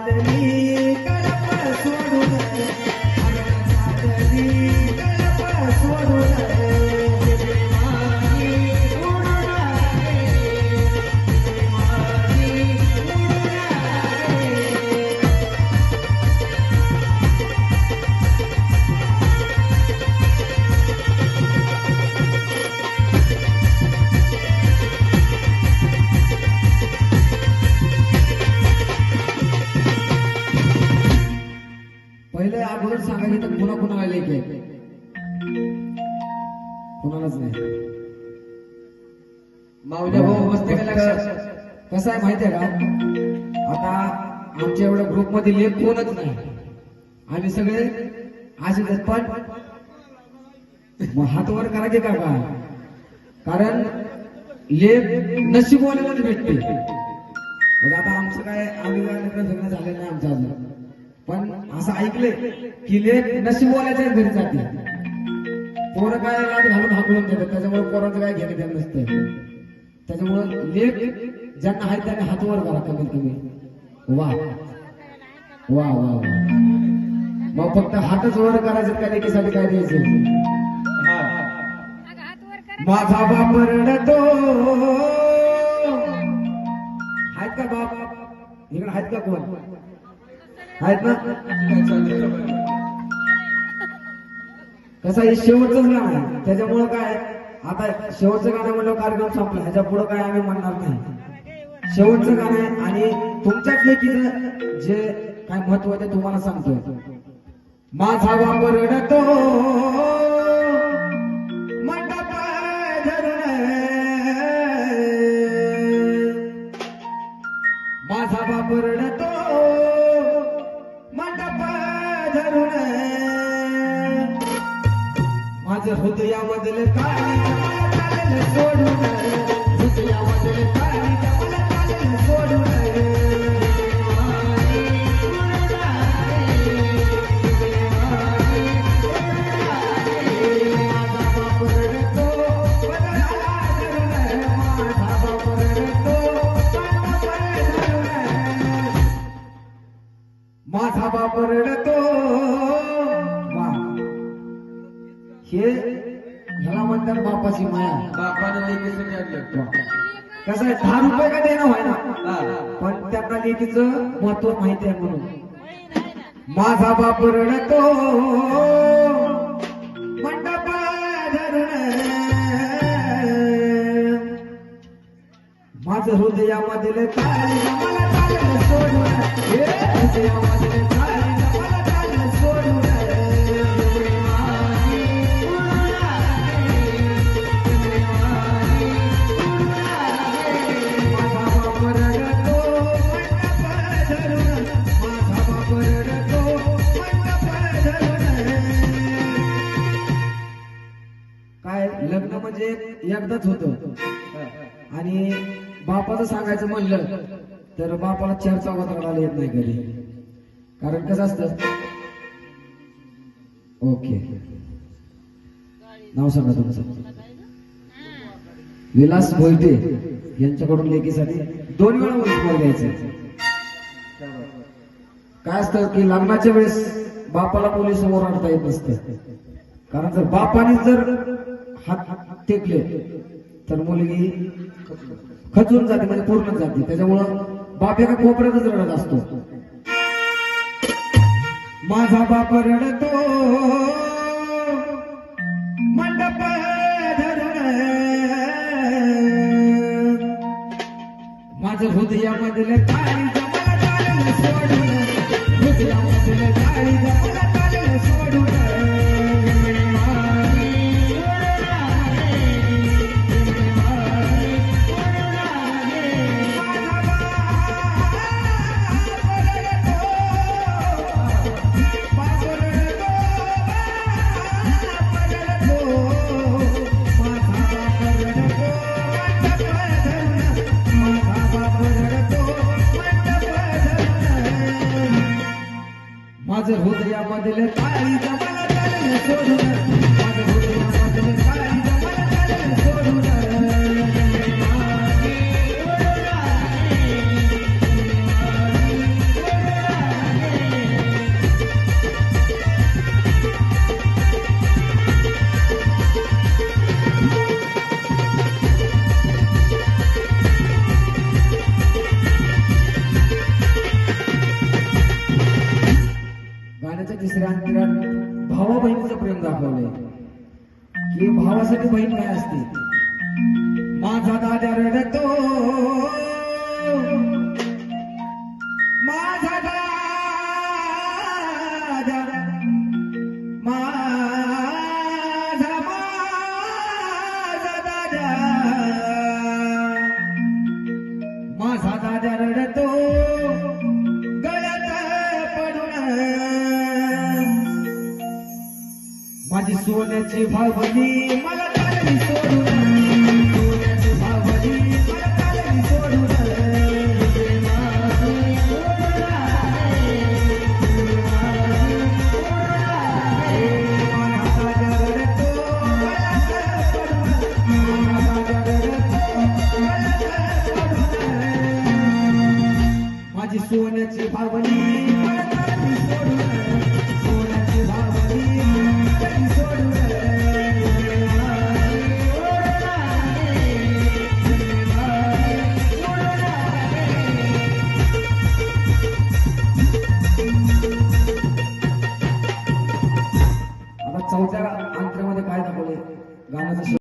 Hallelujah. अगोदर सांगायचं तर पुन्हा कुणाला लेख आहे कुणालाच नाही. माऊल्या भाऊ मस्त का कसं आहे माहितीये का? आता आमच्या एवढ्या ग्रुपमध्ये लेख कोणच नाही. आम्ही सगळे असे पण मग हात वर करा की काका? कारण लेख नशीबवाल्यालाच भेटते. मग आता आमचं काय आम्ही काय लग्न झालेलं नाही असं ऐकले की लेख नशीबवाल्याच्या घरी जाते. पोरं काय लाट घालून हाकलून देतात. त्याच्यामुळे पोराचं काय घेणं देणं नसतं त्याच्यामुळं लेख ज्यांना आहेत त्यांना हातवर करा कमीत कमी. वा. वा वा वा. मग फक्त हातच वर करायचं का लेखीसाठी काय द्यायचं? माझा बाप रडतो. आहेत का बाप? इकडे आहेत का कोण? आहेत ना? कसं आहे? शेवटचंच गाणं आहे. त्याच्यामुळं काय आता शेवटचं गाणं म्हणलं कार्यक्रम संपला. ह्याच्या पुढे काय आम्ही म्हणणार नाही. शेवटचं गाणं आहे आणि तुमच्याच लेखीचं जे काय महत्त्व आहे ते तुम्हाला सांगतोय. माझा वापर रडतो. माझ्या हृदयामधले काळी सोडून हृदयामधले काळी सोडून माझा बाप रडतो. हे ह्याला म्हणतात बापाची माया. बापानं लेकीसाठी आणलं कसं आहे दहा रुपये का देणं व्हाय ना. पण त्यांना लेकीचं महत्त्व माहिती आहे म्हणून. माझा बाप रडतो. मंडप माझं हृदयामधील मला चालेल सोडून. हृदयामधील लग्न म्हणजे एकदाच होत. आणि बापाचं सांगायचं म्हणलं तर बापाला चार चौकात येत नाही कधी कारण कसं असत? ओके. नाव सांगा तुमचं. विलास भोईटे यांच्याकडून लेकीसाठी दोन वेळा वैष्णव घ्यायचं. काय असतं की लग्नाच्या वेळेस बापाला पोलीस समोर आणता येत नसतं. कारण जर बापाने जर हात टेकले तर मुलगी खचून जाते म्हणजे पूर्ण जाते. त्याच्यामुळं बाप एका कोपऱ्यातच रडत असतो. माझा बाप रडतो. मंडप माझं हृदयामधलं काळी जमा चालेल सोडून. हृदयामधलं काळी जमा हृदयामधलं काळी मला चालेल सोडून. करून दाखवले. की भावासाठी बहीण काय असते. माझा दादा रडतो. माझा दादा माझी सोन्याची भावनी मला चालली सोडून सोन्याची भावनी मला चालली सोडून माझी सोन्याची भावली